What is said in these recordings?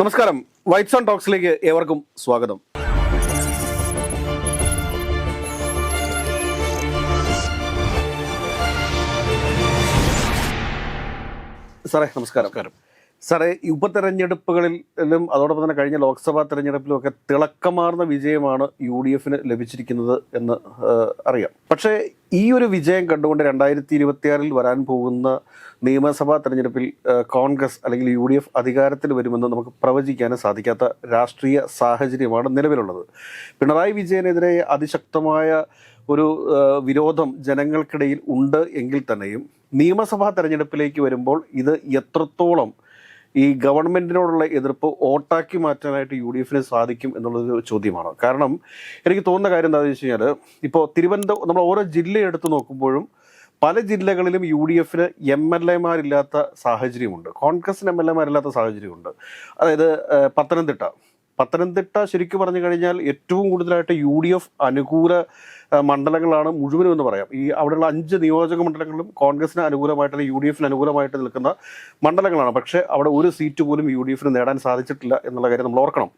നമസ്കാരം. Whites on ടോക്സിലേക്ക് ഏവർക്കും സ്വാഗതം. സാറേ നമസ്കാരം. സാറേ ഉപതെരഞ്ഞെടുപ്പുകളിലും അതോടൊപ്പം തന്നെ കഴിഞ്ഞ ലോക്സഭാ തെരഞ്ഞെടുപ്പിലും ഒക്കെ തിളക്കമാർന്ന വിജയമാണ് യു ഡി എഫിന് ലഭിച്ചിരിക്കുന്നത് എന്ന് അറിയാം. പക്ഷേ ഈ ഒരു വിജയം കണ്ടുകൊണ്ട് രണ്ടായിരത്തി ഇരുപത്തിയാറിൽ വരാൻ പോകുന്ന നിയമസഭാ തെരഞ്ഞെടുപ്പിൽ കോൺഗ്രസ് അല്ലെങ്കിൽ യു ഡി എഫ് അധികാരത്തിൽ വരുമെന്ന് നമുക്ക് പ്രവചിക്കാനും സാധിക്കാത്ത രാഷ്ട്രീയ സാഹചര്യമാണ് നിലവിലുള്ളത്. പിണറായി വിജയനെതിരെ അതിശക്തമായ ഒരു വിരോധം ജനങ്ങൾക്കിടയിൽ ഉണ്ട് എങ്കിൽ തന്നെയും നിയമസഭാ തെരഞ്ഞെടുപ്പിലേക്ക് വരുമ്പോൾ ഇത് എത്രത്തോളം ഈ ഗവൺമെന്റിനോടുള്ള എതിർപ്പ് ഓട്ടാക്കി മാറ്റാനായിട്ട് യു ഡി എഫിന് സാധിക്കും എന്നുള്ളൊരു ചോദ്യമാണ്. കാരണം എനിക്ക് തോന്നുന്ന കാര്യം എന്താണെന്ന് വെച്ച് കഴിഞ്ഞാൽ ഇപ്പോൾ തിരുവനന്തപുരം നമ്മൾ ഓരോ ജില്ല എടുത്ത് നോക്കുമ്പോഴും പല ജില്ലകളിലും യു ഡി എഫിന് എം എൽ എമാരില്ലാത്ത സാഹചര്യമുണ്ട്. കോൺഗ്രസിന് എം എൽ എമാരില്ലാത്ത സാഹചര്യമുണ്ട്. അതായത് പത്തനംതിട്ട. പത്തനംതിട്ട ശരിക്കും പറഞ്ഞു കഴിഞ്ഞാൽ ഏറ്റവും കൂടുതലായിട്ട് യു ഡി എഫ് അനുകൂല മണ്ഡലങ്ങളാണ് മുഴുവനും എന്ന് പറയാം. ഈ അവിടെയുള്ള അഞ്ച് നിയോജക മണ്ഡലങ്ങളും കോൺഗ്രസിന് അനുകൂലമായിട്ട് അല്ലെങ്കിൽ യു ഡി എഫിന് അനുകൂലമായിട്ട് നിൽക്കുന്ന മണ്ഡലങ്ങളാണ്. പക്ഷേ അവിടെ ഒരു സീറ്റ് പോലും യു ഡി എഫിന് നേടാൻ സാധിച്ചിട്ടില്ല എന്നുള്ള കാര്യം നമ്മൾ ഓർക്കണം.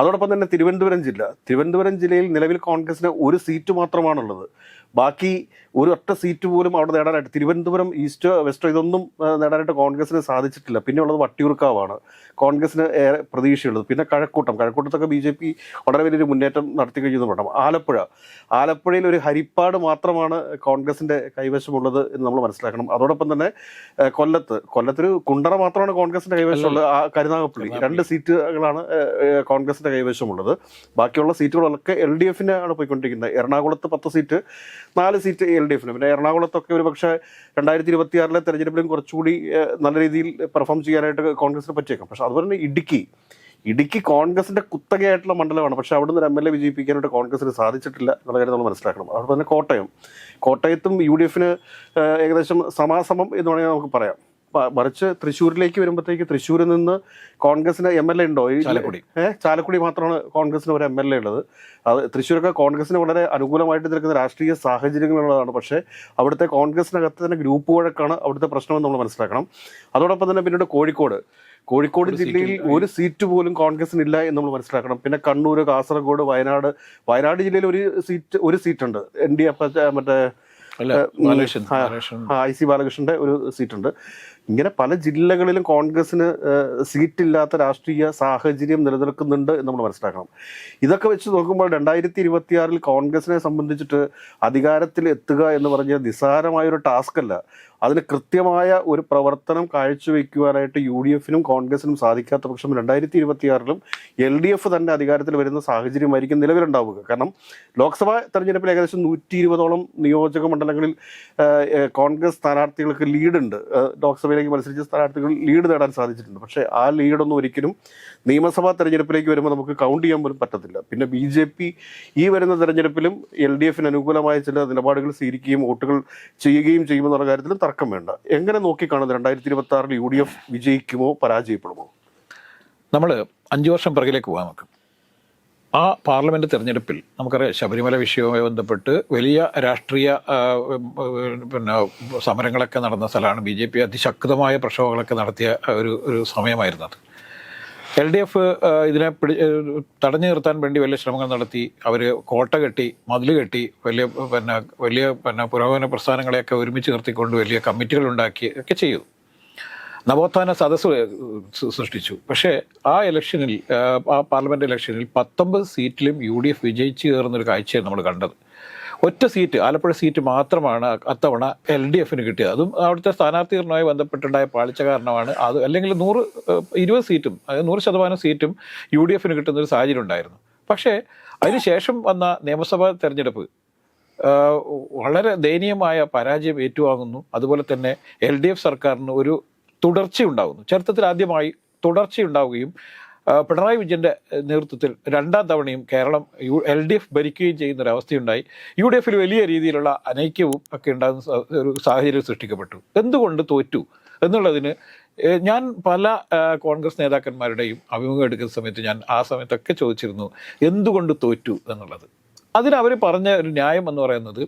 അതോടൊപ്പം തന്നെ തിരുവനന്തപുരം ജില്ല. തിരുവനന്തപുരം ജില്ലയിൽ നിലവിൽ കോൺഗ്രസിന് ഒരു സീറ്റ് മാത്രമാണുള്ളത്. ബാക്കി ഒരു ഒറ്റ സീറ്റ് പോലും അവിടെ നേടാനായിട്ട് തിരുവനന്തപുരം ഈസ്റ്റ് വെസ്റ്റോ ഇതൊന്നും നേടാനായിട്ട് കോൺഗ്രസിന് സാധിച്ചിട്ടില്ല. പിന്നെ ഉള്ളത് വട്ടിയൂർക്കാവാണ്. കോൺഗ്രസിന് ഏറെ പ്രതീക്ഷയുള്ളത്. പിന്നെ കഴക്കൂട്ടം. കഴക്കൂട്ടത്തൊക്കെ ബി ജെ പി വളരെ വലിയൊരു മുന്നേറ്റം നടത്തി കഴിഞ്ഞു പറഞ്ഞു ആലപ്പുഴ. ആലപ്പുഴയിൽ ഒരു ഹരിപ്പാട് മാത്രമാണ് കോൺഗ്രസിന്റെ കൈവശമുള്ളത് എന്ന് നമ്മൾ മനസ്സിലാക്കണം. അതോടൊപ്പം തന്നെ കൊല്ലത്ത്. കൊല്ലത്തൊരു കുണ്ടറ മാത്രമാണ് കോൺഗ്രസിന്റെ കൈവശമുള്ളത്. ആ കരുനാഗപ്പള്ളി. രണ്ട് സീറ്റുകളാണ് കോൺഗ്രസിന്റെ കൈവശമുള്ളത്. ബാക്കിയുള്ള സീറ്റുകളൊക്കെ എൽ ഡി എഫിനാണ് ആണ് പോയിക്കൊണ്ടിരിക്കുന്നത്. എറണാകുളത്ത് പത്ത് സീറ്റ് നാല് സീറ്റ് എൽ ഡി എഫിന്. പിന്നെ എറണാകുളത്തൊക്കെ ഒരു പക്ഷേ രണ്ടായിരത്തി ഇരുപത്തി ആറിലെ തെരഞ്ഞെടുപ്പിലും കുറച്ചുകൂടി നല്ല രീതിയിൽ പെർഫോം ചെയ്യാനായിട്ട് കോൺഗ്രസിന് പറ്റിയേക്കാം. പക്ഷെ അതുപോലെ തന്നെ ഇടുക്കി. ഇടുക്കി കോൺഗ്രസിന്റെ കുത്തകയായിട്ടുള്ള മണ്ഡലമാണ്. പക്ഷെ അവിടുന്ന് ഒരു എം എൽ എ വിജയിപ്പിക്കാനായിട്ട് കോൺഗ്രസിന് സാധിച്ചിട്ടില്ല എന്നുള്ള കാര്യം നമ്മൾ മനസ്സിലാക്കണം. അതുപോലെ തന്നെ കോട്ടയം. കോട്ടയത്തും യു ഡി എഫിന് ഏകദേശം സമാസമം എന്ന് വേണമെങ്കിൽ നമുക്ക് പറയാം. മറിച്ച് തൃശ്ശൂരിലേക്ക് വരുമ്പോഴത്തേക്ക് തൃശ്ശൂരിൽ നിന്ന് കോൺഗ്രസിന് എം എൽ എ ഉണ്ടോ? ഈ- ചാലക്കുടി. ഏഹ് ചാലക്കുടി മാത്രമാണ് കോൺഗ്രസിന് ഒരു എം എൽ എ ഉള്ളത്. അത് തൃശ്ശൂരൊക്കെ കോൺഗ്രസിന് വളരെ അനുകൂലമായിട്ട് നിൽക്കുന്ന രാഷ്ട്രീയ സാഹചര്യങ്ങളുള്ളതാണ്. പക്ഷേ അവിടുത്തെ കോൺഗ്രസിനകത്ത് തന്നെ ഗ്രൂപ്പ് വഴക്കാണ് അവിടുത്തെ പ്രശ്നമെന്ന് നമ്മൾ മനസ്സിലാക്കണം. അതോടൊപ്പം തന്നെ പിന്നീട് കോഴിക്കോട്. കോഴിക്കോട് ജില്ലയിൽ ഒരു സീറ്റ് പോലും കോൺഗ്രസിന് ഇല്ല എന്ന് നമ്മൾ മനസ്സിലാക്കണം. പിന്നെ കണ്ണൂർ കാസർഗോഡ് വയനാട് വയനാട് ജില്ലയിൽ ഒരു സീറ്റ് ഒരു സീറ്റുണ്ട്. എൻ ഡി എഫ് മറ്റേ ഐ സി ബാലകൃഷ്ണന്റെ ഒരു സീറ്റുണ്ട്. ഇങ്ങനെ പല ജില്ലകളിലും കോൺഗ്രസിന് സീറ്റില്ലാത്ത രാഷ്ട്രീയ സാഹചര്യം നിലനിൽക്കുന്നുണ്ട് എന്ന് നമ്മൾ മനസ്സിലാക്കണം. ഇതൊക്കെ വെച്ച് നോക്കുമ്പോൾ രണ്ടായിരത്തി ഇരുപത്തിയാറിൽ കോൺഗ്രസിനെ സംബന്ധിച്ചിട്ട് അധികാരത്തിൽ എത്തുക എന്ന് പറഞ്ഞാൽ നിസ്സാരമായൊരു ടാസ്ക് അല്ല അതിന് കൃത്യമായ ഒരു പ്രവർത്തനം കാഴ്ചവെക്കുവാനായിട്ട് യു ഡി എഫിനും കോൺഗ്രസിനും സാധിക്കാത്ത പക്ഷം രണ്ടായിരത്തി ഇരുപത്തിയാറിലും എൽ ഡി എഫ് തന്നെ അധികാരത്തിൽ വരുന്ന സാഹചര്യമായിരിക്കും നിലവിലുണ്ടാവുക. കാരണം ലോക്സഭാ തെരഞ്ഞെടുപ്പിൽ ഏകദേശം നൂറ്റി ഇരുപതോളം നിയോജക മണ്ഡലങ്ങളിൽ കോൺഗ്രസ് സ്ഥാനാർത്ഥികൾക്ക് ലീഡുണ്ട്. ലോക്സഭയിലേക്ക് മത്സരിച്ച സ്ഥാനാർത്ഥികൾ ലീഡ് നേടാൻ സാധിച്ചിട്ടുണ്ട്. പക്ഷേ ആ ലീഡൊന്നും ഒരിക്കലും നിയമസഭാ തെരഞ്ഞെടുപ്പിലേക്ക് വരുമ്പോൾ നമുക്ക് കൗണ്ട് ചെയ്യാൻ പോലും പറ്റത്തില്ല. പിന്നെ ബി ജെ പി ഈ വരുന്ന തെരഞ്ഞെടുപ്പിലും എൽ ഡി എഫിന് അനുകൂലമായ ചില നിലപാടുകൾ സ്വീകരിക്കുകയും വോട്ടുകൾ ചെയ്യുകയും ചെയ്യുമെന്നുള്ള കാര്യത്തിലും തർക്കം വേണ്ട. എങ്ങനെ നോക്കിക്കാണുന്നത് രണ്ടായിരത്തി ഇരുപത്തി ആറിൽ യു ഡി എഫ് വിജയിക്കുമോ പരാജയപ്പെടുമോ? നമ്മൾ അഞ്ചു വർഷം പിറകിലേക്ക് പോകാൻ നോക്കും ആ പാർലമെന്റ് തെരഞ്ഞെടുപ്പിൽ നമുക്കറിയാം ശബരിമല വിഷയവുമായി ബന്ധപ്പെട്ട് വലിയ രാഷ്ട്രീയ പിന്നെ സമരങ്ങളൊക്കെ നടന്ന സ്ഥലമാണ് ബി ജെ പി അതിശക്തമായ പ്രക്ഷോഭങ്ങളൊക്കെ നടത്തിയ ഒരു ഒരു സമയമായിരുന്നത്. എൽ ഡി എഫ് ഇതിനെ പിടി തടഞ്ഞു നിർത്താൻ വേണ്ടി വലിയ ശ്രമങ്ങൾ നടത്തി. അവർ കോട്ട കെട്ടി മതിൽ കെട്ടി വലിയ പിന്നെ വലിയ പിന്നെ പുരോഗമന പ്രസ്ഥാനങ്ങളെയൊക്കെ ഒരുമിച്ച് നിർത്തിക്കൊണ്ട് വലിയ കമ്മിറ്റികൾ ഉണ്ടാക്കി ഒക്കെ ചെയ്തു. നവോത്ഥാന സദസ്സ് സൃഷ്ടിച്ചു. പക്ഷേ ആ ഇലക്ഷനിൽ ആ, പാർലമെന്റ് ഇലക്ഷനിൽ പത്തൊമ്പത് സീറ്റിലും യു ഡി എഫ് വിജയിച്ചു കയറുന്നൊരു കാഴ്ചയാണ് നമ്മൾ കണ്ടത്. ഒറ്റ സീറ്റ് ആലപ്പുഴ സീറ്റ് മാത്രമാണ് അത്തവണ എൽ ഡി എഫിന് കിട്ടിയത്. അതും അവിടുത്തെ സ്ഥാനാർത്ഥികളുമായി ബന്ധപ്പെട്ടുണ്ടായ പാളിച്ച കാരണമാണ് അത്. അല്ലെങ്കിൽ നൂറ് ഇരുപത് സീറ്റും അതായത് നൂറ് ശതമാനം സീറ്റും യു ഡി എഫിന് കിട്ടുന്ന ഒരു സാഹചര്യം ഉണ്ടായിരുന്നു. പക്ഷേ അതിനുശേഷം വന്ന നിയമസഭാ തെരഞ്ഞെടുപ്പ് വളരെ ദയനീയമായ പരാജയം ഏറ്റുവാങ്ങുന്നു. അതുപോലെ തന്നെ എൽ ഡി എഫ് സർക്കാരിന് ഒരു തുടർച്ചയുണ്ടാകുന്നു ചരിത്രത്തിൽ ആദ്യമായി തുടർച്ചയുണ്ടാവുകയും പിണറായി വിജയന്റെ നേതൃത്വത്തിൽ രണ്ടാം തവണയും Keralam U L D F ഭരിക്കുകയും ചെയ്യുന്ന ഒരു അവസ്ഥയുണ്ടായി യു ഡി എഫിൽ വലിയ രീതിയിലുള്ള അനൈക്യവും ഒക്കെ ഉണ്ടാകുന്ന ഒരു സാഹചര്യം സൃഷ്ടിക്കപ്പെട്ടു. എന്തുകൊണ്ട് തോറ്റു? എന്നുള്ളതിന് ഞാൻ പല കോൺഗ്രസ് നേതാക്കന്മാരുടെയും അഭിമുഖം എടുക്കുന്ന സമയത്ത് ഞാൻ ആ സമയത്തൊക്കെ ചോദിച്ചിരുന്നു എന്തുകൊണ്ട് തോറ്റു എന്നുള്ളത്? അതിനവർ പറഞ്ഞ ഒരു ന്യായം എന്ന് പറയുന്നത്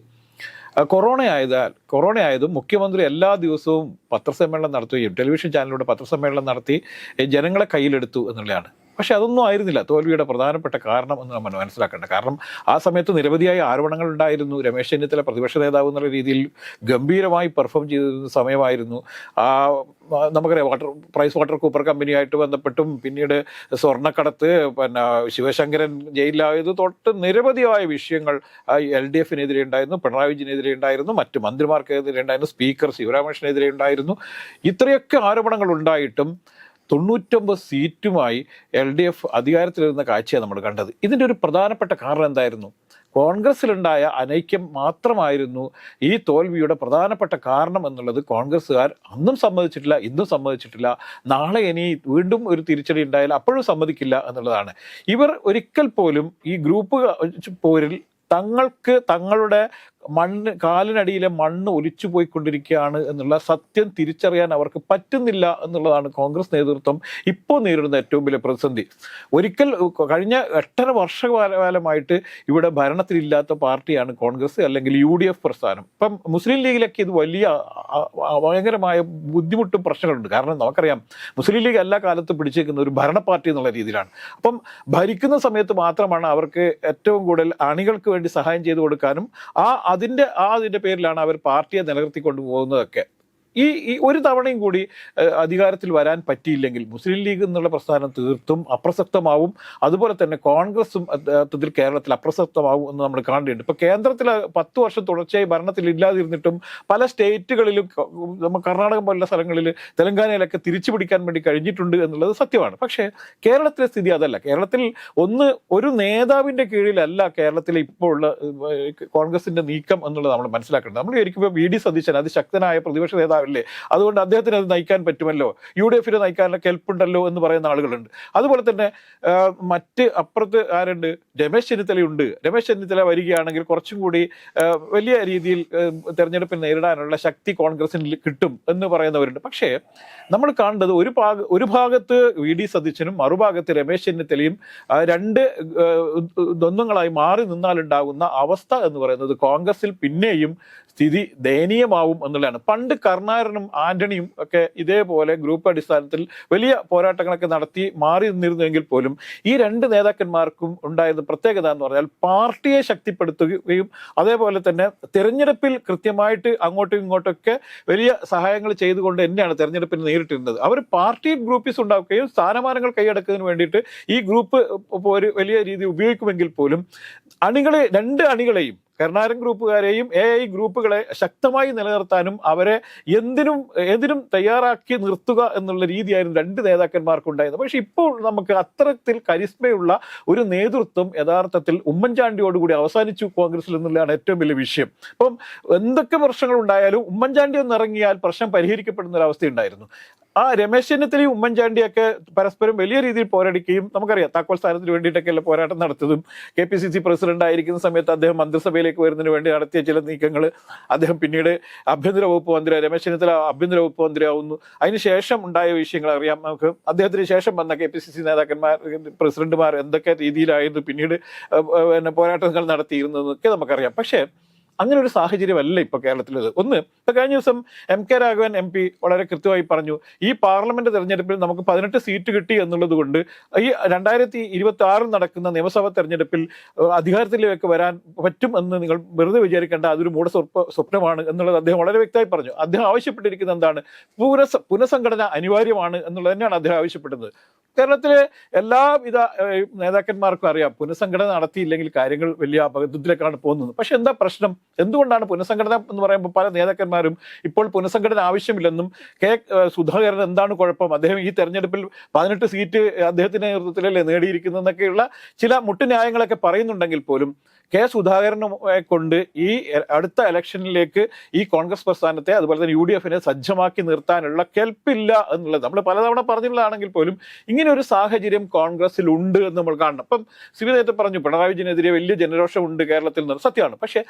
കൊറോണ ആയതാൽ കൊറോണ ആയതും മുഖ്യമന്ത്രി എല്ലാ ദിവസവും പത്രസമ്മേളനം നടത്തുകയും ടെലിവിഷൻ ചാനലിലൂടെ പത്രസമ്മേളനം നടത്തി ജനങ്ങളെ കയ്യിലെടുത്തു എന്നുള്ളതാണ്. പക്ഷെ അതൊന്നും ആയിരുന്നില്ല. തോൽവിയുടെ പ്രധാനപ്പെട്ട കാരണം എന്ന് നമ്മൾ മനസ്സിലാക്കേണ്ട കാരണം ആ സമയത്ത് നിരവധിയായ ആരോപണങ്ങൾ ഉണ്ടായിരുന്നു. രമേശ് ചെന്നിത്തല പ്രതിപക്ഷ നേതാവ് എന്നുള്ള രീതിയിൽ ഗംഭീരമായി പെർഫോം ചെയ്തിരുന്ന സമയമായിരുന്നു. ആ നമുക്കറിയാം വാട്ടർ പ്രൈസ് വാട്ടർ കൂപ്പർ കമ്പനിയായിട്ട് ബന്ധപ്പെട്ടും പിന്നീട് സ്വർണക്കടത്ത് പിന്നെ ശിവശങ്കരൻ ജയിലിലായത് തൊട്ട് നിരവധിയായ വിഷയങ്ങൾ എൽ ഡി എഫിനെതിരെ ഉണ്ടായിരുന്നു പിണറായി വിജയനെതിരെ ഉണ്ടായിരുന്നു മറ്റ് മന്ത്രിമാർക്കെതിരെ ഉണ്ടായിരുന്നു സ്പീക്കർ ശിവരാമകൃഷ്ണനെതിരെ ഉണ്ടായിരുന്നു. ഇത്രയൊക്കെ ആരോപണങ്ങൾ ഉണ്ടായിട്ടും തൊണ്ണൂറ്റൊമ്പത് സീറ്റുമായി എൽ ഡി എഫ് അധികാരത്തിലിരുന്ന കാഴ്ചയാണ് നമ്മൾ കണ്ടത്. ഇതിന്റെ ഒരു പ്രധാനപ്പെട്ട കാരണം എന്തായിരുന്നു? കോൺഗ്രസിലുണ്ടായ അനൈക്യം മാത്രമായിരുന്നു ഈ തോൽവിയുടെ പ്രധാനപ്പെട്ട കാരണം എന്നുള്ളത് കോൺഗ്രസ്സുകാർ അന്നും സമ്മതിച്ചിട്ടില്ല ഇന്നും സമ്മതിച്ചിട്ടില്ല. നാളെ ഇനി വീണ്ടും ഒരു തിരിച്ചടി ഉണ്ടായാൽ അപ്പോഴും സമ്മതിക്കില്ല എന്നുള്ളതാണ്. ഇവർ ഒരിക്കൽ പോലും ഈ ഗ്രൂപ്പ് പോരിൽ തങ്ങൾക്ക് തങ്ങളുടെ മണ്ണ് കാലിനടിയിലെ മണ്ണ് ഒലിച്ചു പോയിക്കൊണ്ടിരിക്കുകയാണ് എന്നുള്ള സത്യം തിരിച്ചറിയാൻ അവർക്ക് പറ്റുന്നില്ല എന്നുള്ളതാണ് കോൺഗ്രസ് നേതൃത്വം ഇപ്പോൾ നേരിടുന്ന ഏറ്റവും വലിയ പ്രതിസന്ധി. ഒരിക്കൽ കഴിഞ്ഞ എട്ടര വർഷകാലമായിട്ട് ഇവിടെ ഭരണത്തിലില്ലാത്ത പാർട്ടിയാണ് കോൺഗ്രസ് അല്ലെങ്കിൽ യു ഡി എഫ് പ്രസ്ഥാനം. ഇപ്പം മുസ്ലിം ലീഗിലൊക്കെ ഇത് വലിയ ഭയങ്കരമായ ബുദ്ധിമുട്ടും പ്രശ്നങ്ങളുണ്ട്. കാരണം നമുക്കറിയാം മുസ്ലിം ലീഗ് എല്ലാ കാലത്തും പിടിച്ചേക്കുന്ന ഒരു ഭരണ പാർട്ടി എന്നുള്ള രീതിയിലാണ്. അപ്പം ഭരിക്കുന്ന സമയത്ത് മാത്രമാണ് അവർക്ക് ഏറ്റവും കൂടുതൽ അണികൾക്ക് വേണ്ടി സഹായം ചെയ്തു കൊടുക്കാനും ആ അതിന്റെ ആ അതിന്റെ പേരിലാണ് അവർ പാർട്ടിയെ നിലനിർത്തിക്കൊണ്ട് പോകുന്നതൊക്കെ. ഈ ഈ ഒരു തവണയും കൂടി അധികാരത്തിൽ വരാൻ പറ്റിയില്ലെങ്കിൽ മുസ്ലിം ലീഗ് എന്നുള്ള പ്രസ്ഥാനം തീർത്തും അപ്രസക്തമാവും. അതുപോലെ തന്നെ കോൺഗ്രസും അത്തത്തിൽ കേരളത്തിൽ അപ്രസക്തമാവും എന്ന് നമ്മൾ കാണേണ്ടതുണ്ട് ഇപ്പൊ കേന്ദ്രത്തിൽ പത്ത് വർഷം തുടർച്ചയായി ഭരണത്തിൽ ഇല്ലാതിരുന്നിട്ടും പല സ്റ്റേറ്റുകളിലും നമ്മൾ നമ്മ കർണാടകം പോലുള്ള സ്ഥലങ്ങളിൽ തെലങ്കാനയിലൊക്കെ തിരിച്ചു പിടിക്കാൻ വേണ്ടി കഴിഞ്ഞിട്ടുണ്ട് എന്നുള്ളത് സത്യമാണ്. പക്ഷേ കേരളത്തിലെ സ്ഥിതി അതല്ല. കേരളത്തിൽ ഒന്ന് ഒരു നേതാവിന്റെ കീഴിലല്ല കേരളത്തിലെ ഇപ്പോൾ ഉള്ള കോൺഗ്രസിന്റെ നീക്കം എന്നുള്ളത് നമ്മൾ മനസ്സിലാക്കേണ്ടത്. നമ്മൾ വിചാരിക്കുമ്പോൾ വി ഡി സതീശൻ അതിശക്തനായ പ്രതിപക്ഷ നേതാവല്ലേ അതുകൊണ്ട് അദ്ദേഹത്തിന് അത് നയിക്കാൻ പറ്റുമല്ലോ? യു ഡി എഫിന് നയിക്കാനുള്ള കെൽപ്പുണ്ടല്ലോ എന്ന് പറയുന്ന ആളുകളുണ്ട്. അതുപോലെ തന്നെ മറ്റ് അപ്പുറത്ത് ആരുണ്ട്? രമേശ് ചെന്നിത്തലയുണ്ട് രമേശ് ചെന്നിത്തല വരികയാണെങ്കിൽ കുറച്ചും കൂടി വലിയ രീതിയിൽ തെരഞ്ഞെടുപ്പിൽ നേരിടാനുള്ള ശക്തി കോൺഗ്രസിന് കിട്ടും എന്ന് പറയുന്നവരുണ്ട്. പക്ഷേ നമ്മൾ കാണേണ്ടത് ഒരു ഭാഗ ഒരു ഭാഗത്ത് വി ഡി സതീശനും മറുഭാഗത്ത് രമേശ് ചെന്നിത്തലയും രണ്ട് ദ്വന്ദ്ങ്ങളായി മാറി നിന്നാലുണ്ടാകുന്ന അവസ്ഥ എന്ന് പറയുന്നത് കോൺഗ്രസിൽ പിന്നെയും സ്ഥിതി ദയനീയമാവും എന്നുള്ളതാണ്. പണ്ട് കരുണാകരനും ആന്റണിയും ഒക്കെ ഇതേപോലെ ഗ്രൂപ്പ് അടിസ്ഥാനത്തിൽ വലിയ പോരാട്ടങ്ങളൊക്കെ നടത്തി മാറി നിന്നിരുന്നുവെങ്കിൽ പോലും ഈ രണ്ട് നേതാക്കന്മാർക്കും ഉണ്ടായിരുന്ന പ്രത്യേകത എന്ന് പറഞ്ഞാൽ പാർട്ടിയെ ശക്തിപ്പെടുത്തുകയും അതേപോലെ തന്നെ തെരഞ്ഞെടുപ്പിൽ കൃത്യമായിട്ട് അങ്ങോട്ടും ഇങ്ങോട്ടൊക്കെ വലിയ സഹായങ്ങൾ ചെയ്തുകൊണ്ട് തന്നെയാണ് തെരഞ്ഞെടുപ്പിന് നേരിട്ടിരുന്നത്. അവർ പാർട്ടി ഗ്രൂപ്പിസ് ഉണ്ടാക്കുകയും സ്ഥാനമാനങ്ങൾ കൈയടക്കുന്നതിന് വേണ്ടിയിട്ട് ഈ ഗ്രൂപ്പ് ഒരു വലിയ രീതി ഉപയോഗിക്കുമെങ്കിൽ പോലും അണികളെ രണ്ട് അണികളെയും കരുണാകരൻ ഗ്രൂപ്പുകാരെയും എ ഐ ഗ്രൂപ്പുകളെ ശക്തമായി നിലനിർത്താനും അവരെ എന്തിനും ഏതിനും തയ്യാറാക്കി നിർത്തുക എന്നുള്ള രീതിയായിരുന്നു രണ്ട് നേതാക്കന്മാർക്കുണ്ടായിരുന്നത്. പക്ഷെ ഇപ്പോൾ നമുക്ക് അത്തരത്തിൽ കരിസ്മയുള്ള ഒരു നേതൃത്വം യഥാർത്ഥത്തിൽ ഉമ്മൻചാണ്ടിയോടുകൂടി അവസാനിച്ചു കോൺഗ്രസിൽ എന്നുള്ളതാണ് ഏറ്റവും വലിയ വിഷയം. അപ്പം എന്തൊക്കെ പ്രശ്നങ്ങൾ ഉണ്ടായാലും ഉമ്മൻചാണ്ടി ഒന്നിറങ്ങിയാൽ പ്രശ്നം പരിഹരിക്കപ്പെടുന്ന ഒരു അവസ്ഥയുണ്ടായിരുന്നു. ആ രമേശ് ചെന്നിത്തലയും ഉമ്മൻചാണ്ടിയൊക്കെ പരസ്പരം വലിയ രീതിയിൽ പോരാടിക്കുകയും നമുക്കറിയാം താക്കോൽ സ്ഥാനത്തിന് വേണ്ടിയിട്ടൊക്കെയല്ല പോരാട്ടം നടത്തതും. K P C C president ആയിരിക്കുന്ന സമയത്ത് അദ്ദേഹം മന്ത്രിസഭയിലേക്ക് വരുന്നതിന് വേണ്ടി നടത്തിയ ചില നീക്കങ്ങൾ അദ്ദേഹം പിന്നീട് ആഭ്യന്തര വകുപ്പ് മന്ത്രി രമേശ് ചെന്നിത്തല ആഭ്യന്തര വകുപ്പ് മന്ത്രിയാവുന്നു. അതിനുശേഷം ഉണ്ടായ വിഷയങ്ങൾ അറിയാം നമുക്ക്. അദ്ദേഹത്തിന് ശേഷം വന്ന കെ പി സി സി നേതാക്കന്മാർ പ്രസിഡന്റുമാർ എന്തൊക്കെ രീതിയിലായിരുന്നു പിന്നീട് പിന്നെ പോരാട്ടങ്ങൾ നടത്തിയിരുന്നതെന്നൊക്കെ നമുക്കറിയാം. പക്ഷേ അങ്ങനെ ഒരു സാഹചര്യമല്ല ഇപ്പോൾ കേരളത്തിലത് ഒന്ന് ഇപ്പൊ കഴിഞ്ഞ ദിവസം M K Raghavan M P വളരെ കൃത്യമായി പറഞ്ഞു ഈ പാർലമെന്റ് തെരഞ്ഞെടുപ്പിൽ നമുക്ക് പതിനെട്ട് സീറ്റ് കിട്ടി എന്നുള്ളത് കൊണ്ട് ഈ രണ്ടായിരത്തി ഇരുപത്തി ആറിൽ നടക്കുന്ന നിയമസഭാ തെരഞ്ഞെടുപ്പിൽ അധികാരത്തിലേക്ക് വരാൻ പറ്റും എന്ന് നിങ്ങൾ വെറുതെ വിചാരിക്കേണ്ട അതൊരു മൂട സ്വപ്ന സ്വപ്നമാണ് എന്നുള്ളത് അദ്ദേഹം വളരെ വ്യക്തമായി പറഞ്ഞു. അദ്ദേഹം ആവശ്യപ്പെട്ടിരിക്കുന്ന എന്താണ്? പുനഃ പുനഃസംഘടന അനിവാര്യമാണ് എന്നുള്ളത് തന്നെയാണ് അദ്ദേഹം ആവശ്യപ്പെടുന്നത് കേരളത്തിലെ എല്ലാവിധ നേതാക്കന്മാർക്കും അറിയാം പുനഃസംഘടന നടത്തിയില്ലെങ്കിൽ കാര്യങ്ങൾ വലിയ അപകടത്തിലേക്കാണ് പോകുന്നത്. പക്ഷെ എന്താ പ്രശ്നം? എന്തുകൊണ്ടാണ് പുനഃസംഘടന എന്ന് പറയുമ്പോൾ പല നേതാക്കന്മാരും ഇപ്പോൾ പുനഃസംഘടന ആവശ്യമില്ലെന്നും കെ സുധാകരൻ എന്താണ് കുഴപ്പം? അദ്ദേഹം ഈ തെരഞ്ഞെടുപ്പിൽ പതിനെട്ട് സീറ്റ് അദ്ദേഹത്തിന്റെ നേതൃത്വത്തിലല്ലേ നേടിയിരിക്കുന്നതെന്നൊക്കെയുള്ള ചില മുട്ടുന്യായങ്ങളൊക്കെ പറയുന്നുണ്ടെങ്കിൽ പോലും കെ സുധാകരനെ കൊണ്ട് ഈ അടുത്ത ഇലക്ഷനിലേക്ക് ഈ കോൺഗ്രസ് പ്രസ്ഥാനത്തെ അതുപോലെ തന്നെ യു ഡി എഫിനെ സജ്ജമാക്കി നിർത്താനുള്ള കെൽപ്പില്ല എന്നുള്ളത്. നമ്മൾ പലതവണ പറഞ്ഞിട്ടുള്ളതാണെങ്കിൽ പോലും ഇങ്ങനെ ഒരു സാഹചര്യം കോൺഗ്രസിൽ ഉണ്ട് എന്ന് നമ്മൾ കാണണം. അപ്പം സിവി നേരത്തെ പറഞ്ഞു പിണറായി വിജയനെതിരെ വലിയ ജനരോഷം ഉണ്ട് കേരളത്തിൽ നിന്ന് സത്യമാണ്. പക്ഷേ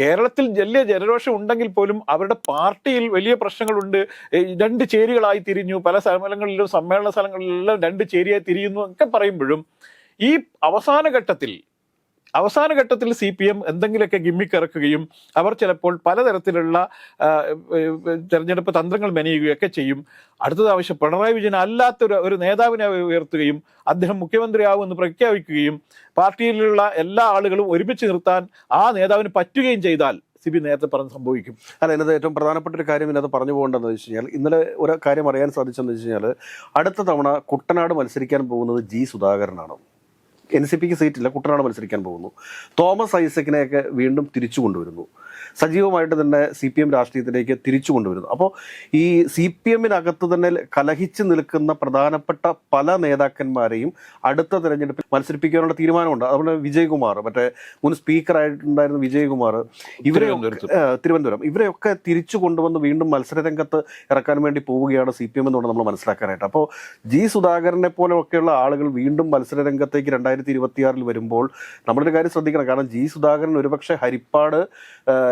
കേരളത്തിൽ വലിയ ജനരോഷം ഉണ്ടെങ്കിൽ പോലും അവരുടെ പാർട്ടിയിൽ വലിയ പ്രശ്നങ്ങളുണ്ട്. രണ്ട് ചേരികളായി തിരിഞ്ഞു. പല സ്ഥലങ്ങളിലും സമ്മേളന സ്ഥലങ്ങളിലെല്ലാം രണ്ട് ചേരിയായി തിരിയുന്നു ഒക്കെ പറയുമ്പോഴും ഈ അവസാന ഘട്ടത്തിൽ അവസാന ഘട്ടത്തിൽ സി പി എം എന്തെങ്കിലുമൊക്കെ ഗിമ്മിക്കിറക്കുകയും അവർ ചിലപ്പോൾ പലതരത്തിലുള്ള തെരഞ്ഞെടുപ്പ് തന്ത്രങ്ങൾ മെനയുകയൊക്കെ ചെയ്യും. അടുത്തത് ആവശ്യം പിണറായി വിജയൻ അല്ലാത്തൊരു ഒരു നേതാവിനെ ഉയർത്തുകയും അദ്ദേഹം മുഖ്യമന്ത്രിയാവുമെന്ന് പ്രഖ്യാപിക്കുകയും പാർട്ടിയിലുള്ള എല്ലാ ആളുകളും ഒരുമിച്ച് നിർത്താൻ ആ നേതാവിന് പറ്റുകയും ചെയ്താൽ സി ബി നേരത്തെ പറഞ്ഞ് സംഭവിക്കും. അല്ല ഇന്നത്തെ ഏറ്റവും പ്രധാനപ്പെട്ട ഒരു കാര്യം ഇതിനകത്ത് പറഞ്ഞു പോകേണ്ടതെന്ന് വെച്ച് കഴിഞ്ഞാൽ ഇന്നലെ ഒരു കാര്യം അറിയാൻ സാധിച്ചെന്ന് വെച്ച് കഴിഞ്ഞാൽ അടുത്ത തവണ കുട്ടനാട് മത്സരിക്കാൻ പോകുന്നത് ജി സുധാകരനാണ്. എൻ സി പിക്ക് സീറ്റില്ല കുട്ടനാട് മത്സരിക്കാൻ പോകുന്നു. തോമസ് ഐസക്കിനെയൊക്കെ വീണ്ടും തിരിച്ചു കൊണ്ടുവരുന്നു. സജീവമായിട്ട് തന്നെ സി പി എം രാഷ്ട്രീയത്തിലേക്ക് തിരിച്ചു കൊണ്ടുവരുന്നു. അപ്പോൾ ഈ സി പി എമ്മിനകത്ത് തന്നെ കലഹിച്ച് നിൽക്കുന്ന പ്രധാനപ്പെട്ട പല നേതാക്കന്മാരെയും അടുത്ത തെരഞ്ഞെടുപ്പിൽ മത്സരിപ്പിക്കാനുള്ള തീരുമാനമുണ്ട്. അതുപോലെ വിജയകുമാർ മറ്റേ മുൻ സ്പീക്കറായിട്ടുണ്ടായിരുന്ന വിജയകുമാർ ഇവരെ തിരുവനന്തപുരം. ഇവരെയൊക്കെ തിരിച്ചു കൊണ്ടുവന്ന് വീണ്ടും മത്സരരംഗത്ത് ഇറക്കാൻ വേണ്ടി പോവുകയാണ് സി പി എം എന്നുള്ളത് നമ്മൾ മനസ്സിലാക്കാനായിട്ട്. അപ്പോൾ ജി സുധാകരനെ പോലെയൊക്കെയുള്ള ആളുകൾ വീണ്ടും മത്സരരംഗത്തേക്ക് രണ്ടായിരത്തി ഇരുപത്തിയാറിൽ വരുമ്പോൾ നമ്മളൊരു കാര്യം ശ്രദ്ധിക്കണം. കാരണം ജി സുധാകരൻ ഒരുപക്ഷെ ഹരിപ്പാട്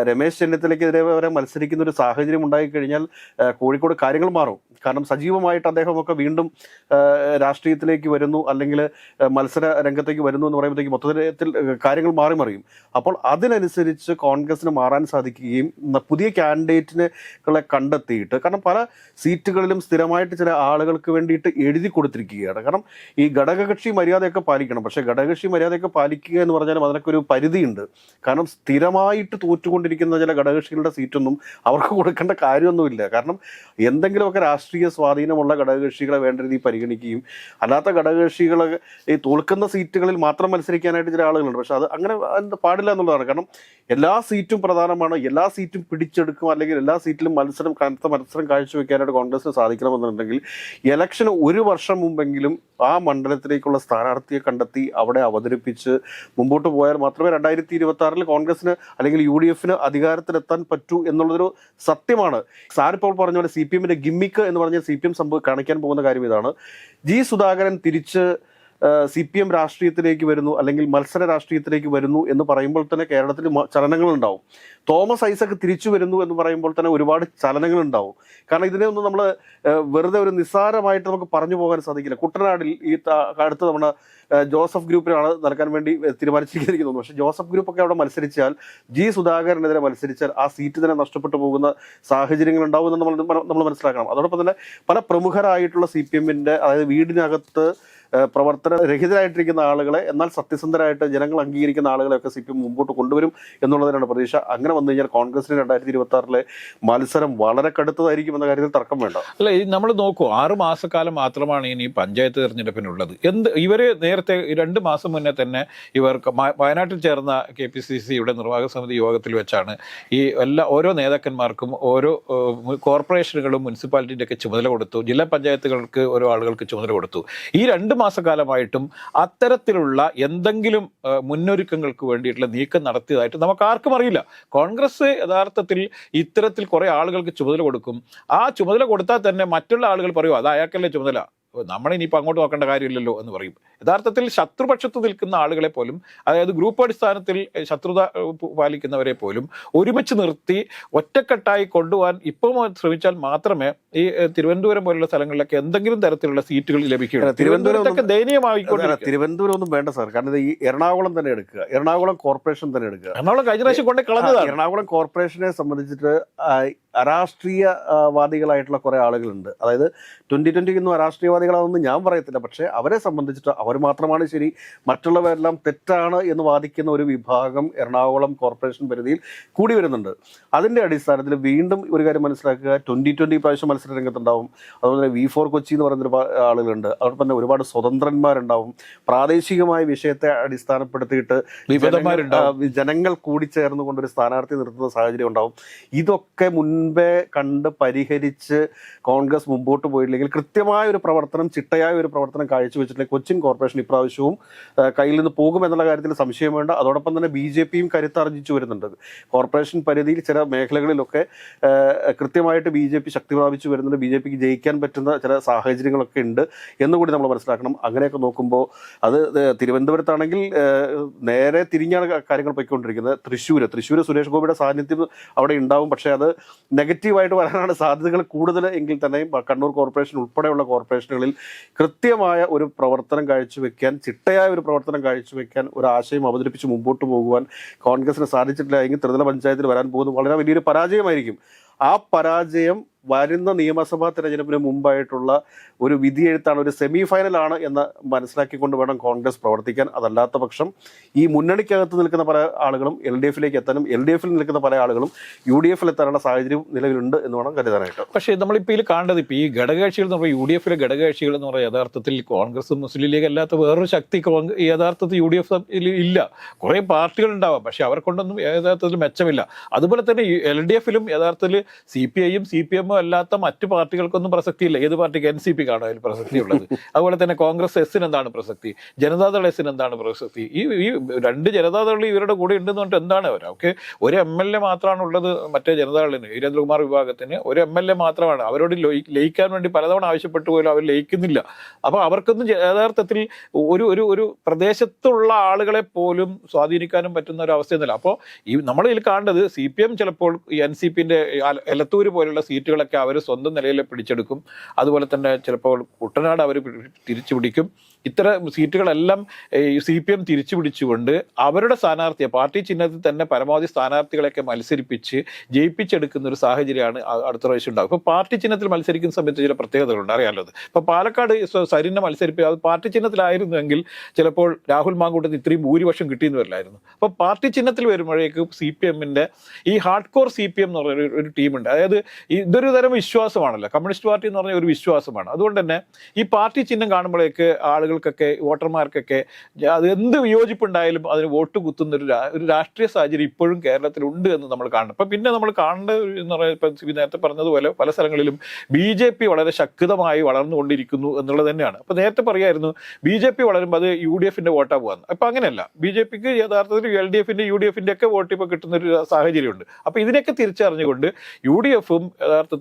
രമേശ് ചെന്നിത്തലയ്ക്കെതിരെ വരെ മത്സരിക്കുന്ന ഒരു സാഹചര്യം ഉണ്ടായിക്കഴിഞ്ഞാൽ കോഴിക്കോട് കാര്യങ്ങൾ മാറും. കാരണം സജീവമായിട്ട് അദ്ദേഹമൊക്കെ വീണ്ടും രാഷ്ട്രീയത്തിലേക്ക് വരുന്നു. അല്ലെങ്കിൽ മത്സര രംഗത്തേക്ക് വരുന്നു എന്ന് പറയുമ്പോഴത്തേക്ക് മൊത്തത്തിൽ കാര്യങ്ങൾ മാറി മറിയും. അപ്പോൾ അതിനനുസരിച്ച് കോൺഗ്രസിന് മാറാൻ സാധിക്കുകയും പുതിയ ക്യാൻഡിഡേറ്റിനെ കണ്ടെത്തിയിട്ട് കാരണം പല സീറ്റുകളിലും സ്ഥിരമായിട്ട് ചില ആളുകൾക്ക് വേണ്ടിയിട്ട് എഴുതി കൊടുത്തിരിക്കുകയാണ്. കാരണം ഈ ഘടകകക്ഷി മര്യാദയൊക്കെ പാലിക്കണം. പക്ഷേ ഘടകകക്ഷി മര്യാദയൊക്കെ പാലിക്കുക എന്ന് പറഞ്ഞാലും അതിനൊക്കെ ഒരു പരിധിയുണ്ട്. കാരണം സ്ഥിരമായിട്ട് തോറ്റുകൊണ്ടിരിക്കുന്ന ചില ഘടകകക്ഷികളുടെ സീറ്റൊന്നും അവർക്ക് കൊടുക്കേണ്ട കാര്യമൊന്നുമില്ല. കാരണം എന്തെങ്കിലുമൊക്കെ രാഷ്ട്രീയ സ്വാധീനമുള്ള ഘടകകക്ഷികളെ വേണ്ട രീതിയിൽ പരിഗണിക്കുകയും അല്ലാത്ത ഘടകകക്ഷികളെ ഈ തോൽക്കുന്ന സീറ്റുകളിൽ മാത്രം മത്സരിക്കാനായിട്ട് ചില ആളുകളുണ്ട്. പക്ഷെ അത് അങ്ങനെ പാടില്ല എന്നുള്ളതാണ്. കാരണം എല്ലാ സീറ്റും പ്രധാനമാണ്. എല്ലാ സീറ്റും പിടിച്ചെടുക്കും. അല്ലെങ്കിൽ എല്ലാ സീറ്റിലും മത്സരം കനത്ത മത്സരം കാഴ്ചവെക്കാനായിട്ട് കോൺഗ്രസിന് സാധിക്കണമെന്നുണ്ടെങ്കിൽ ഇലക്ഷന് ഒരു വർഷം മുമ്പെങ്കിലും ആ മണ്ഡലത്തിലേക്കുള്ള സ്ഥാനാർത്ഥിയെ കണ്ടെത്തി അവിടെ അവതരിപ്പിച്ച് മുമ്പോട്ട് പോയാൽ മാത്രമേ രണ്ടായിരത്തി ഇരുപത്തി ആറിൽ കോൺഗ്രസിന് അല്ലെങ്കിൽ യു ഡി എഫിന് അധികാരത്തിലെത്താൻ പറ്റൂ എന്നുള്ളതൊരു സത്യമാണ്. സാറിപ്പോൾ പറഞ്ഞ പോലെ സി പി എമ്മിന്റെ ഗിമ്മിക്ക് എന്ന് പറഞ്ഞ സി പി എം സംഭവം കാണിക്കാൻ പോകുന്ന കാര്യം ഇതാണ്. ജി സുധാകരൻ തിരിച്ച് സി പി എം രാഷ്ട്രീയത്തിലേക്ക് വരുന്നു അല്ലെങ്കിൽ മത്സര രാഷ്ട്രീയത്തിലേക്ക് വരുന്നു എന്ന് പറയുമ്പോൾ തന്നെ കേരളത്തിൽ ചലനങ്ങൾ ഉണ്ടാവും തോമസ് ഐസക് തിരിച്ചു വരുന്നു എന്ന് പറയുമ്പോൾ തന്നെ ഒരുപാട് ചലനങ്ങൾ ഉണ്ടാവും കാരണം ഇതിനെ ഒന്നും നമ്മൾ വെറുതെ ഒരു നിസ്സാരമായിട്ട് നമുക്ക് പറഞ്ഞു പോകാൻ സാധിക്കില്ല. കുട്ടനാടിൽ ഈ അടുത്ത ഏഹ്, ജോസഫ് ഗ്രൂപ്പിനാണ് നടക്കാൻ വേണ്ടി തീരുമാനിച്ചിരിക്കുന്നത് പക്ഷേ ജോസഫ് ഗ്രൂപ്പൊക്കെ അവിടെ മത്സരിച്ചാൽ ജി സുധാകരനെതിരെ മത്സരിച്ചാൽ ആ സീറ്റ് തന്നെ നഷ്ടപ്പെട്ടു പോകുന്ന സാഹചര്യങ്ങൾ ഉണ്ടാവും എന്ന് നമ്മൾ നമ്മൾ മനസ്സിലാക്കണം. അതോടൊപ്പം തന്നെ പല പ്രമുഖരായിട്ടുള്ള സി പി എമ്മിന്റെ അതായത് വീടിനകത്ത് പ്രവർത്തന രഹിതരായിട്ടിരിക്കുന്ന ആളുകളെ എന്നാൽ സത്യസന്ധരായിട്ട് ജനങ്ങൾ അംഗീകരിക്കുന്ന ആളുകളെയൊക്കെ സി പി എം മുമ്പോട്ട് കൊണ്ടുവരും എന്നുള്ളതിനാണ് പ്രതീക്ഷ. അങ്ങനെ വന്നു കഴിഞ്ഞാൽ കോൺഗ്രസിന് രണ്ടായിരത്തി ഇരുപത്തി ആറിലെ മത്സരം വളരെ കടുത്തതായിരിക്കും എന്ന കാര്യത്തിൽ തർക്കം വേണ്ട. അല്ല ഈ നമ്മൾ നോക്കൂ ആറ് മാസക്കാലം മാത്രമാണ് ഇനി പഞ്ചായത്ത് തെരഞ്ഞെടുപ്പിനുള്ളത്. എന്ത് ഇവർ നേരത്തെ രണ്ട് മാസം മുന്നേ തന്നെ ഇവർ വയനാട്ടിൽ ചേർന്ന കെ പി സി സിയുടെ നിർവാഹക സമിതി യോഗത്തിൽ വെച്ചാണ് ഈ എല്ലാ ഓരോ നേതാക്കന്മാർക്കും ഓരോ കോർപ്പറേഷനുകളും മുനിസിപ്പാലിറ്റിന്റെ ഒക്കെ ചുമതല കൊടുത്തു. ജില്ലാ പഞ്ചായത്തുകൾക്ക് ഓരോ ആളുകൾക്ക് ചുമതല കൊടുത്തു. ഈ രണ്ട് മാസക്കാലമായിട്ടും അത്തരത്തിലുള്ള എന്തെങ്കിലും മുന്നൊരുക്കങ്ങൾക്ക് വേണ്ടിയിട്ടുള്ള നീക്കം നടത്തിയതായിട്ട് നമുക്ക് ആർക്കും അറിയില്ല. കോൺഗ്രസ് യഥാർത്ഥത്തിൽ ഇത്തരത്തിൽ കുറെ ആളുകൾക്ക് ചുമതല കൊടുക്കും. ആ ചുമതല കൊടുത്താൽ തന്നെ മറ്റുള്ള ആളുകൾ പറയും അത് അയാൾക്കല്ലേ ചുമതല. നമ്മളിനിയിപ്പോൾ അങ്ങോട്ട് നോക്കേണ്ട കാര്യമില്ലല്ലോ എന്ന് പറയും. യഥാർത്ഥത്തിൽ ശത്രുപക്ഷത്ത് നിൽക്കുന്ന ആളുകളെ പോലും അതായത് ഗ്രൂപ്പ് അടിസ്ഥാനത്തിൽ ശത്രുത പാലിക്കുന്നവരെ പോലും ഒരുമിച്ച് നിർത്തി ഒറ്റക്കെട്ടായി കൊണ്ടുപോകാൻ ഇപ്പോൾ ശ്രമിച്ചാൽ മാത്രമേ ഈ തിരുവനന്തപുരം പോലുള്ള സ്ഥലങ്ങളിലൊക്കെ എന്തെങ്കിലും തരത്തിലുള്ള സീറ്റുകൾ ലഭിക്കുകയുള്ളൂ. തിരുവനന്തപുരത്തൊക്കെ അല്ല, തിരുവനന്തപുരം ഒന്നും വേണ്ട സാർ. കാരണം ഇത് ഈ എറണാകുളം തന്നെ എടുക്കുക. എറണാകുളം കോർപ്പറേഷൻ തന്നെ എടുക്കുക. എറണാകുളം കഴിഞ്ഞ പ്രാവശ്യം കൊണ്ട് കളഞ്ഞതാണ്. എറണാകുളം കോർപ്പറേഷനെ സംബന്ധിച്ചിട്ട് രാഷ്ട്രീയവാദികളായിട്ടുള്ള കുറെ ആളുകളുണ്ട്. അതായത് ട്വന്റി ട്വന്റിക്കൊന്നും അരാഷ്ട്രീയവാദികളാണെന്ന് ഞാൻ പറയത്തില്ല. പക്ഷേ അവരെ സംബന്ധിച്ചിട്ട് അവർ മാത്രമാണ് ശരി മറ്റുള്ളവരെല്ലാം തെറ്റാണ് എന്ന് വാദിക്കുന്ന ഒരു വിഭാഗം എറണാകുളം കോർപ്പറേഷൻ പരിധിയിൽ കൂടി വരുന്നുണ്ട്. അതിന്റെ അടിസ്ഥാനത്തിൽ വീണ്ടും ഒരു കാര്യം മനസ്സിലാക്കുക ട്വന്റി ട്വന്റി പ്രാവശ്യം മത്സര രംഗത്തുണ്ടാവും. അതുപോലെ തന്നെ വി ഫോർ കൊച്ചി എന്ന് പറയുന്ന ആളുകളുണ്ട്. അതോടൊപ്പം തന്നെ ഒരുപാട് സ്വതന്ത്രന്മാരുണ്ടാവും. പ്രാദേശികമായ വിഷയത്തെ അടിസ്ഥാനപ്പെടുത്തിയിട്ട് ജനങ്ങൾ- കൂടി ചേർന്ന് കൊണ്ടൊരു സ്ഥാനാർത്ഥി നിർത്തുന്ന സാഹചര്യം ഉണ്ടാവും. ഇതൊക്കെ മുൻപേ കണ്ട് പരിഹരിച്ച് കോൺഗ്രസ് മുമ്പോട്ട് പോയില്ലെങ്കിൽ കൃത്യമായ ഒരു പ്രവർത്തനം ചിട്ടയായ ഒരു പ്രവർത്തനം കാഴ്ചവെച്ചിട്ടുണ്ടെങ്കിൽ കൊച്ചിൻ കോർപ്പറേഷൻ ഇപ്രാവശ്യവും കയ്യിൽ നിന്ന് പോകും എന്നുള്ള കാര്യത്തിൽ സംശയം വേണ്ട. അതോടൊപ്പം തന്നെ ബി ജെ പിയും കരുത്താർജിച്ചു വരുന്നുണ്ട്. കോർപ്പറേഷൻ പരിധിയിൽ ചില മേഖലകളിലൊക്കെ കൃത്യമായിട്ട് ബി ജെ പി ശക്തി പ്രാപിച്ചു വരുന്നുണ്ട്. ബി ജെ പിക്ക് ജയിക്കാൻ പറ്റുന്ന ചില സാഹചര്യങ്ങളൊക്കെ ഉണ്ട് എന്നുകൂടി നമ്മൾ മനസ്സിലാക്കണം. അങ്ങനെയൊക്കെ നോക്കുമ്പോൾ അത് തിരുവനന്തപുരത്താണെങ്കിൽ നേരെ തിരിഞ്ഞാണ് കാര്യങ്ങൾ പോയിക്കൊണ്ടിരിക്കുന്നത്. തൃശ്ശൂർ തൃശ്ശൂർ സുരേഷ് ഗോപിയുടെ സാന്നിധ്യം അവിടെ ഉണ്ടാവും. പക്ഷേ അത് നെഗറ്റീവായിട്ട് വരാനാണ് സാധ്യതകൾ കൂടുതൽ എങ്കിൽ തന്നെയും കണ്ണൂർ കോർപ്പറേഷൻ ഉൾപ്പെടെയുള്ള കോർപ്പറേഷനുകളിൽ തെരഞ്ഞെടുപ്പുകളിൽ കൃത്യമായ ഒരു പ്രവർത്തനം കാഴ്ചവെക്കാൻ ചിട്ടയായ ഒരു പ്രവർത്തനം കാഴ്ചവെക്കാൻ ഒരു ആശയം അവതരിപ്പിച്ച് മുമ്പോട്ട് പോകുവാൻ കോൺഗ്രസിന് സാധിച്ചിട്ടില്ല. എങ്കിൽ ത്രിതല പഞ്ചായത്തിൽ വരാൻ പോകുന്നത് വളരെ വലിയൊരു പരാജയമായിരിക്കും. ആ പരാജയം വരുന്ന നിയമസഭാ തെരഞ്ഞെടുപ്പിന് മുമ്പായിട്ടുള്ള ഒരു വിധിയെഴുത്താണ് ഒരു സെമി ഫൈനലാണ് എന്ന് മനസ്സിലാക്കിക്കൊണ്ട് വേണം കോൺഗ്രസ് പ്രവർത്തിക്കാൻ. അതല്ലാത്ത പക്ഷം ഈ മുന്നണിക്കകത്ത് നിൽക്കുന്ന പല ആളുകളും എൽ ഡി എഫിലേക്ക് എത്താനും എൽ ഡി എഫിൽ നിൽക്കുന്ന പല ആളുകളും യു ഡി എഫിൽ എത്താനുള്ള സാഹചര്യം നിലവിലുണ്ട് എന്ന് വേണം കരുതാനായിട്ട്. പക്ഷേ നമ്മളിപ്പോൾ ഇതിൽ കാണേണ്ടത് ഇപ്പോൾ ഈ ഘടകകക്ഷികൾ എന്ന് പറയുമ്പോൾ യു ഡി എഫിലെ ഘടകകക്ഷികൾ എന്ന് പറയുന്നത് യഥാർത്ഥത്തിൽ കോൺഗ്രസും മുസ്ലിം ലീഗ് അല്ലാത്ത വേറൊരു ശക്തി യഥാർത്ഥത്തിൽ യു ഡി എഫ് ഇല്ല. കുറേ പാർട്ടികൾ ഉണ്ടാവാം. പക്ഷേ അവർക്കൊണ്ടൊന്നും യഥാർത്ഥത്തിൽ മെച്ചമില്ല. അതുപോലെ തന്നെ എൽ ഡി എഫിലും യഥാർത്ഥത്തിൽ സി പി ഐയും സി പി എമ്മും അല്ലാത്ത മറ്റു പാർട്ടികൾക്കൊന്നും പ്രസക്തിയില്ല. ഏത് പാർട്ടിക്ക് എൻ സി പി കാണോ അതിൽ പ്രസക്തിയുള്ളത്. അതുപോലെ തന്നെ കോൺഗ്രസ് എസിന് എന്താണ് പ്രസക്തി? ജനതാദൾ എസിന് എന്താണ് പ്രസക്തി? ഈ ഈ രണ്ട് ജനതാദൾ ഇവരുടെ കൂടെ ഉണ്ടെന്ന് പറഞ്ഞിട്ട് എന്താണ് അവർ അവർക്ക് ഒരു എം എൽ എ മാത്രമാണ് ഉള്ളത് മറ്റേ ജനതാദളിന് വീരേന്ദ്രകുമാർ വിഭാഗത്തിന്. ഒരു എം എൽ എ മാത്രമാണ്. അവരോട് ലയി- ലയിക്കാൻ വേണ്ടി പലതവണ ആവശ്യപ്പെട്ടു പോലും അവർ ലയിക്കുന്നില്ല. അപ്പോൾ അവർക്കൊന്നും യഥാർത്ഥത്തിൽ ഒരു ഒരു ഒരു പ്രദേശത്തുള്ള ആളുകളെ പോലും സ്വാധീനിക്കാനും പറ്റുന്ന ഒരു അവസ്ഥയൊന്നുമില്ല. അപ്പോൾ ഈ നമ്മൾ ഇതിൽ കാണേണ്ടത് സി പി എം ചിലപ്പോൾ എൻ സി പിന്റെ എലത്തൂര് പോലുള്ള സീറ്റുകളൊക്കെ അവർ സ്വന്തം നിലയിൽ പിടിച്ചെടുക്കും. അതുപോലെ തന്നെ ചിലപ്പോൾ കുട്ടനാട് അവർ തിരിച്ചു പിടിക്കും. ഇത്തരം സീറ്റുകളെല്ലാം സി പി എം തിരിച്ചു പിടിച്ചുകൊണ്ട് അവരുടെ സ്ഥാനാർത്ഥിയെ പാർട്ടി ചിഹ്നത്തിൽ തന്നെ പരമാവധി സ്ഥാനാർത്ഥികളെയൊക്കെ മത്സരിപ്പിച്ച് ജയിപ്പിച്ചെടുക്കുന്ന ഒരു സാഹചര്യമാണ് അടുത്ത പ്രാവശ്യം ഉണ്ടാകും ഇപ്പോൾ പാർട്ടി ചിഹ്നത്തിൽ മത്സരിക്കുന്ന സമയത്ത് ചില പ്രത്യേകതകളുണ്ട്. അറിയാലോ അത്. ഇപ്പോൾ പാലക്കാട് സരിനെ മത്സരിപ്പിക്കുക അത് പാർട്ടി ചിഹ്നത്തിലായിരുന്നുവെങ്കിൽ ചിലപ്പോൾ രാഹുൽ മാങ്കൂട്ടത്തിൽ ഇത്രയും ഭൂരിപക്ഷം കിട്ടിയെന്ന് വരില്ലായിരുന്നു. അപ്പോൾ പാർട്ടി ചിഹ്നത്തിൽ വരുമ്പോഴേക്കും സി പി എമ്മിന്റെ ഈ hard core C P M എന്ന് പറയുന്ന ഒരു- ടീമുണ്ട്. അതായത് ഈ ഇതൊരു തരം വിശ്വാസമാണല്ലോ. കമ്മ്യൂണിസ്റ്റ് പാർട്ടി എന്ന് പറഞ്ഞ ഒരു വിശ്വാസമാണ്. അതുകൊണ്ട് തന്നെ ഈ പാർട്ടി ചിഹ്നം കാണുമ്പോഴേക്ക് ആളുകൾക്കൊക്കെ വോട്ടർമാർക്കൊക്കെ അത് എന്ത് വിയോജിപ്പുണ്ടായാലും അതിന് വോട്ട് കുത്തുന്ന ഒരു ഒരു രാഷ്ട്രീയ സാഹചര്യം ഇപ്പോഴും കേരളത്തിൽ ഉണ്ട് എന്ന് നമ്മൾ കാണണം. അപ്പം പിന്നെ നമ്മൾ കാണേണ്ട എന്ന് പറയുന്നത് ഇപ്പം നേരത്തെ പറഞ്ഞതുപോലെ പല സ്ഥലങ്ങളിലും ബി ജെ പി വളരെ ശക്തമായി വളർന്നുകൊണ്ടിരിക്കുന്നു എന്നുള്ളത് തന്നെയാണ്. അപ്പം നേരത്തെ പറയായിരുന്നു ബി ജെ പി വളരുമ്പോൾ അത് യു ഡി എഫിന്റെ വോട്ടാ പോകുന്നത് അപ്പം അങ്ങനെയല്ല. ബി ജെ പിക്ക് യഥാർത്ഥത്തിൽ എൽ ഡി എഫിന്റെ യു ഡി എഫിന്റെ ഒക്കെ വോട്ട് ഇപ്പോൾ കിട്ടുന്ന ഒരു സാഹചര്യമുണ്ട്. അപ്പം ഇതിനൊക്കെ തിരിച്ചറിഞ്ഞുകൊണ്ട് യു ഡി എഫും യഥാർത്ഥത്തിൽ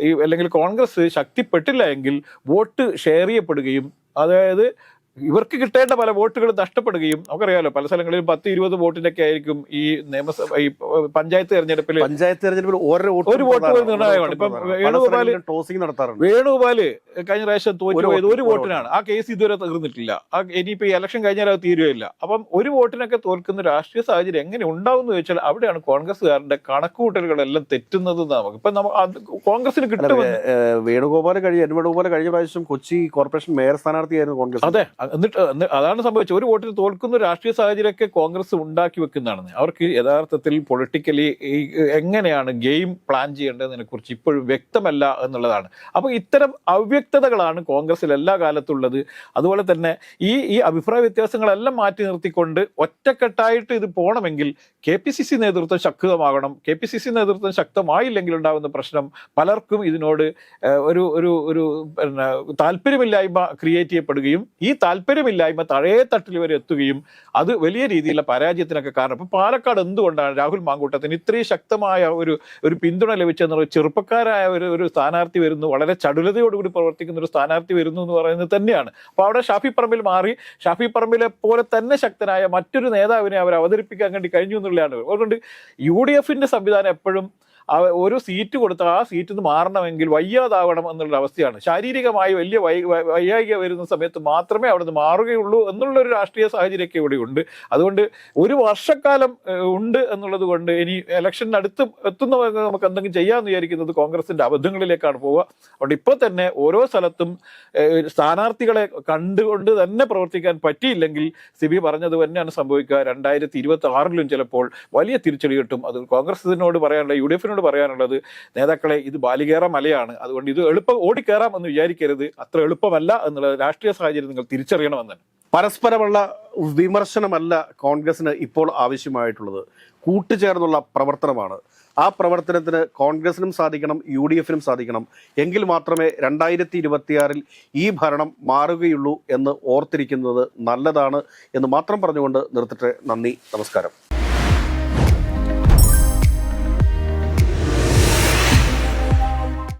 ഈ അല്ലെങ്കിൽ കോൺഗ്രസ് ശക്തിപ്പെട്ടില്ല എങ്കിൽ വോട്ട് ഷെയർ ചെയ്യപ്പെടുകയും അതായത് ഇവർക്ക് കിട്ടേണ്ട പല വോട്ടുകൾ നഷ്ടപ്പെടുകയും നമുക്കറിയാലോ പല സ്ഥലങ്ങളിലും പത്ത് ഇരുപത് വോട്ടിനൊക്കെ ആയിരിക്കും ഈ നിയമസഭ ഈ പഞ്ചായത്ത് തെരഞ്ഞെടുപ്പിൽ പഞ്ചായത്ത് തെരഞ്ഞെടുപ്പിൽ ഓരോ ഒരു വോട്ട് നിർണായകമാണ്. ഇപ്പം വേണുഗോപാൽ ടോസിംഗ് നടത്താറുണ്ട്. വേണുഗോപാൽ കഴിഞ്ഞ പ്രാവശ്യം തോറ്റു ഒരു പോയത് ഒരു ഒരു വോട്ടിനാണ്. ആ കേസ് ഇതുവരെ തീർന്നിട്ടില്ല. ആ ഇനിയിപ്പോ ഈ ഇലക്ഷൻ കഴിഞ്ഞാൽ അത് തീരുകയില്ല. അപ്പം ഒരു വോട്ടിനൊക്കെ തോൽക്കുന്ന രാഷ്ട്രീയ സാഹചര്യം എങ്ങനെ ഉണ്ടാവും എന്ന് ചോദിച്ചാൽ അവിടെയാണ് കോൺഗ്രസ്സുകാരുടെ കണക്കുകൂട്ടലുകളെല്ലാം തെറ്റുന്നത് നമുക്ക്. ഇപ്പൊ കോൺഗ്രസിന് കിട്ടുന്നത് വേണുഗോപാൽ കഴിഞ്ഞ എൻ വേണുഗോപാൽ കഴിഞ്ഞ പ്രാവശ്യം കൊച്ചി കോർപ്പറേഷൻ മേയർ സ്ഥാനാർത്ഥിയായിരുന്നു കോൺഗ്രസ് അതെ എന്നിട്ട് അതാണ് സംഭവിച്ചത്. ഒരു വോട്ടിന് തോൽക്കുന്ന രാഷ്ട്രീയ സാഹചര്യമൊക്കെ കോൺഗ്രസ് ഉണ്ടാക്കി വെക്കുന്നതാണ്. അവർക്ക് യഥാർത്ഥത്തിൽ പൊളിറ്റിക്കലി എങ്ങനെയാണ് ഗെയിം പ്ലാൻ ചെയ്യേണ്ടതിനെ കുറിച്ച് ഇപ്പോഴും വ്യക്തമല്ല എന്നുള്ളതാണ്. അപ്പോൾ ഇത്തരം അവ്യക്തതകളാണ് കോൺഗ്രസിൽ എല്ലാ കാലത്തുള്ളത്. അതുപോലെ തന്നെ ഈ ഈ അഭിപ്രായ വ്യത്യാസങ്ങളെല്ലാം മാറ്റി നിർത്തിക്കൊണ്ട് ഒറ്റക്കെട്ടായിട്ട് ഇത് പോകണമെങ്കിൽ കെ പി സി സി നേതൃത്വം ശക്തമാകണം. കെ പി സി സി നേതൃത്വം ശക്തമായില്ലെങ്കിൽ ഉണ്ടാകുന്ന പ്രശ്നം പലർക്കും ഇതിനോട് ഒരു ഒരു ഒരു പിന്നെ താല്പര്യമില്ലായ്മ ക്രിയേറ്റ് ചെയ്യപ്പെടുകയും ഈ താല്പര്യമില്ലായ്മ തഴയെ തട്ടിൽ വരെ എത്തുകയും അത് വലിയ രീതിയിലുള്ള പരാജയത്തിനൊക്കെ കാരണം. ഇപ്പൊ പാലക്കാട് എന്തുകൊണ്ടാണ് രാഹുൽ മാങ്കൂട്ടത്തിന് ഇത്രയും ശക്തമായ ഒരു ഒരു പിന്തുണ ലഭിച്ചെന്നുള്ള ചെറുപ്പക്കാരായ ഒരു ഒരു സ്ഥാനാർത്ഥി വരുന്നു വളരെ ചടുലതയോടുകൂടി പ്രവർത്തിക്കുന്ന ഒരു സ്ഥാനാർത്ഥി വരുന്നു എന്ന് പറയുന്നത് തന്നെയാണ്. അപ്പോൾ അവിടെ ഷാഫി പറമ്പിൽ മാറി. ഷാഫി പറമ്പിലെ പോലെ തന്നെ ശക്തനായ മറ്റൊരു നേതാവിനെ അവർ അവതരിപ്പിക്കാൻ വേണ്ടി കഴിഞ്ഞു എന്നുള്ളതാണ്. അതുകൊണ്ട് യു ഡി എഫിന്റെ സംവിധാനം എപ്പോഴും ഒരു സീറ്റ് കൊടുത്ത ആ സീറ്റിൽ നിന്ന് മാറണമെങ്കിൽ വയ്യാതാവണം എന്നുള്ള അവസ്ഥയാണ്. ശാരീരികമായി വലിയ വൈ വൈ- വരുന്ന സമയത്ത് മാത്രമേ അവിടെ നിന്ന് മാറുകയുള്ളൂ എന്നുള്ളൊരു രാഷ്ട്രീയ സാഹചര്യമൊക്കെ ഇവിടെ ഉണ്ട്. അതുകൊണ്ട് ഒരു വർഷക്കാലം ഉണ്ട് എന്നുള്ളത് കൊണ്ട് ഇനി ഇലക്ഷൻ അടുത്ത് എത്തുന്ന നമുക്ക് എന്തെങ്കിലും ചെയ്യാമെന്ന് വിചാരിക്കുന്നത് കോൺഗ്രസിന്റെ അബദ്ധങ്ങളിലേക്കാണ് പോവുക. അതുകൊണ്ട് ഇപ്പോൾ തന്നെ ഓരോ സ്ഥലത്തും സ്ഥാനാർത്ഥികളെ കണ്ടുകൊണ്ട് തന്നെ പ്രവർത്തിക്കാൻ പറ്റിയില്ലെങ്കിൽ സിബി പറഞ്ഞത് തന്നെയാണ് സംഭവിക്കുക. രണ്ടായിരത്തി ഇരുപത്തി ആറിലും ചിലപ്പോൾ വലിയ തിരിച്ചടി കിട്ടും. അത് കോൺഗ്രസിനോട് പറയാനുള്ള യു ഡി എഫിനോട് പറയാനുള്ളത് നേതാക്കളെ ഇത് ബാലികേറ മലയാണ്. അതുകൊണ്ട് ഇത് എളുപ്പം ഓടിക്കേറാം എന്ന് വിചാരിക്കരുത്. അത്ര എളുപ്പമല്ല എന്നുള്ള രാഷ്ട്രീയ സാഹചര്യം നിങ്ങൾ തിരിച്ചറിയണമെന്ന്. പരസ്പരമുള്ള വിമർശനമല്ല കോൺഗ്രസിന് ഇപ്പോൾ ആവശ്യമായിട്ടുള്ളത്. കൂട്ടുചേർന്നുള്ള പ്രവർത്തനമാണ്. ആ പ്രവർത്തനത്തിന് കോൺഗ്രസിനും സാധിക്കണം യു ഡി എഫിനും സാധിക്കണം. എങ്കിൽ മാത്രമേ രണ്ടായിരത്തി ഇരുപത്തിയാറിൽ ഈ ഭരണം മാറുകയുള്ളൂ എന്ന് ഓർത്തിരിക്കുന്നത് നല്ലതാണ് എന്ന് മാത്രം പറഞ്ഞുകൊണ്ട് നിർത്തിട്ട് നന്ദി നമസ്കാരം.